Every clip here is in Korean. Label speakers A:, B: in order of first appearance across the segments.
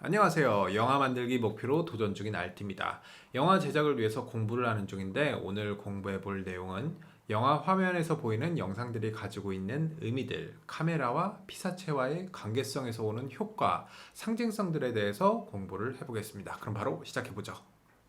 A: 안녕하세요. 영화 만들기 목표로 도전 중인 알티입니다. 영화 제작을 위해서 공부를 하는 중인데 오늘 공부해 볼 내용은 영화 화면에서 보이는 영상들이 가지고 있는 의미들, 카메라와 피사체와의 관계성에서 오는 효과, 상징성들에 대해서 공부를 해보겠습니다. 그럼 바로 시작해 보죠.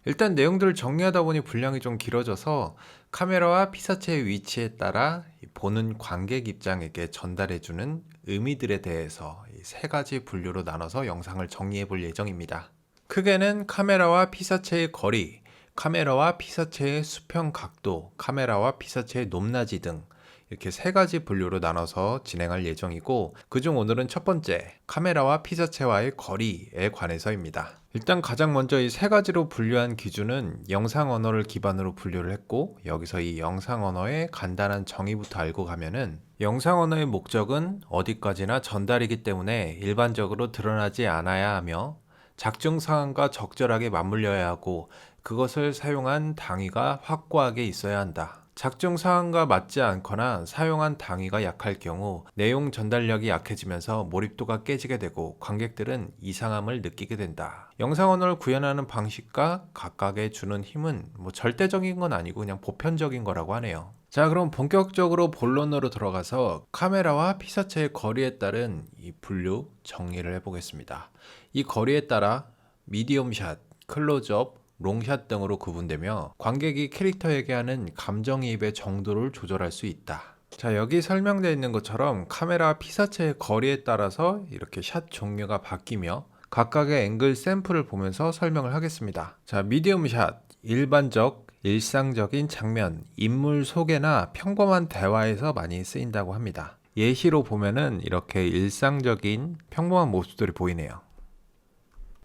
A: 일단 내용들을 정리하다 보니 분량이 좀 길어져서 카메라와 피사체의 위치에 따라 이 보는 관객 입장에게 전달해주는 의미들에 대해서 이 세 가지 분류로 나눠서 영상을 정리해 볼 예정입니다. 크게는 카메라와 피사체의 거리, 카메라와 피사체의 수평 각도, 카메라와 피사체의 높낮이 등 이렇게 세 가지 분류로 나눠서 진행할 예정이고 그중 오늘은 첫 번째 카메라와 피사체와의 거리에 관해서입니다. 일단 가장 먼저 이 세 가지로 분류한 기준은 영상 언어를 기반으로 분류를 했고 여기서 이 영상 언어의 간단한 정의부터 알고 가면은 영상 언어의 목적은 어디까지나 전달이기 때문에 일반적으로 드러나지 않아야 하며 작중 상황과 적절하게 맞물려야 하고 그것을 사용한 당위가 확고하게 있어야 한다. 작중 상황과 맞지 않거나 사용한 당위가 약할 경우 내용 전달력이 약해지면서 몰입도가 깨지게 되고 관객들은 이상함을 느끼게 된다. 영상 언어를 구현하는 방식과 각각에 주는 힘은 뭐 절대적인 건 아니고 그냥 보편적인 거라고 하네요. 자, 그럼 본격적으로 본론으로 들어가서 카메라와 피사체의 거리에 따른 이 분류 정리를 해보겠습니다. 이 거리에 따라 미디엄 샷, 클로즈업, 롱샷 등으로 구분되며 관객이 캐릭터에게 하는 감정이입의 정도를 조절할 수 있다. 자, 여기 설명되어 있는 것처럼 카메라 피사체의 거리에 따라서 이렇게 샷 종류가 바뀌며 각각의 앵글 샘플을 보면서 설명을 하겠습니다. 자, 미디엄 샷, 일반적, 일상적인 장면, 인물 소개나 평범한 대화에서 많이 쓰인다고 합니다. 예시로 보면은 이렇게 일상적인 평범한 모습들이 보이네요.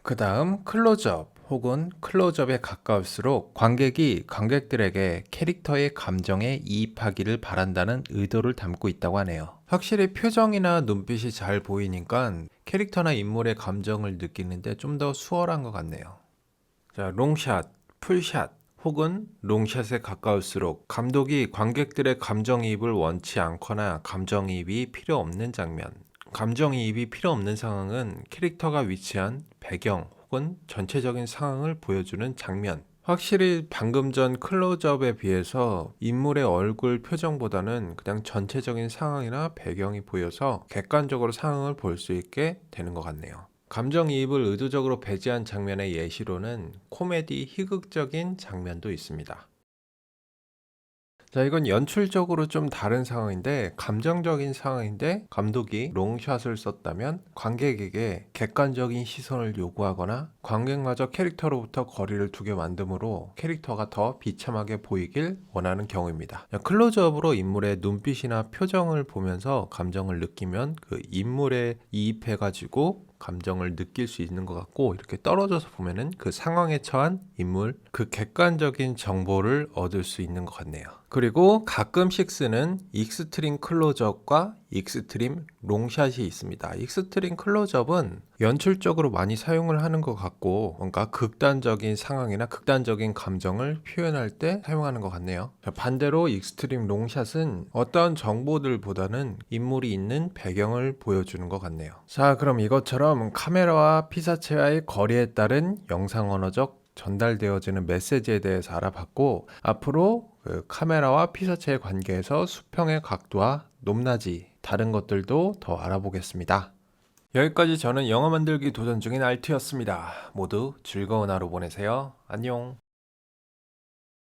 A: 그 다음 클로즈업 혹은 클로즈업에 가까울수록 관객이 관객들에게 캐릭터의 감정에 이입하기를 바란다는 의도를 담고 있다고 하네요. 확실히 표정이나 눈빛이 잘 보이니까 캐릭터나 인물의 감정을 느끼는데 좀 더 수월한 것 같네요. 자, 롱샷, 풀샷 혹은 롱샷에 가까울수록 감독이 관객들의 감정이입을 원치 않거나 감정이입이 필요 없는 장면, 감정이입이 필요 없는 상황은 캐릭터가 위치한 배경 혹은 전체적인 상황을 보여주는 장면. 확실히 방금 전 클로즈업에 비해서 인물의 얼굴 표정보다는 그냥 전체적인 상황이나 배경이 보여서 객관적으로 상황을 볼 수 있게 되는 것 같네요. 감정이입을 의도적으로 배제한 장면의 예시로는 코미디 희극적인 장면도 있습니다. 자, 이건 연출적으로 좀 다른 상황인데, 감정적인 상황인데, 감독이 롱샷을 썼다면, 관객에게 객관적인 시선을 요구하거나, 관객마저 캐릭터로부터 거리를 두게 만듦으로 캐릭터가 더 비참하게 보이길 원하는 경우입니다. 자, 클로즈업으로 인물의 눈빛이나 표정을 보면서 감정을 느끼면 그 인물에 이입해가지고 감정을 느낄 수 있는 것 같고 이렇게 떨어져서 보면은 그 상황에 처한 인물 그 객관적인 정보를 얻을 수 있는 것 같네요. 그리고 가끔씩 쓰는 익스트림 클로즈업과 익스트림 롱샷이 있습니다. 익스트림 클로즈업은 연출적으로 많이 사용을 하는 것 같고 뭔가 극단적인 상황이나 극단적인 감정을 표현할 때 사용하는 것 같네요. 자, 반대로 익스트림 롱샷은 어떤 정보들보다는 인물이 있는 배경을 보여주는 것 같네요. 자, 그럼 이 것처럼 카메라와 피사체와의 거리에 따른 영상 언어적 전달되어지는 메시지에 대해서 알아봤고 앞으로 그 카메라와 피사체의 관계에서 수평의 각도와 높낮이 다른 것들도 더 알아보겠습니다. 여기까지 저는 영어 만들기 도전 중인 알트였습니다. 모두 즐거운 하루 보내세요. 안녕.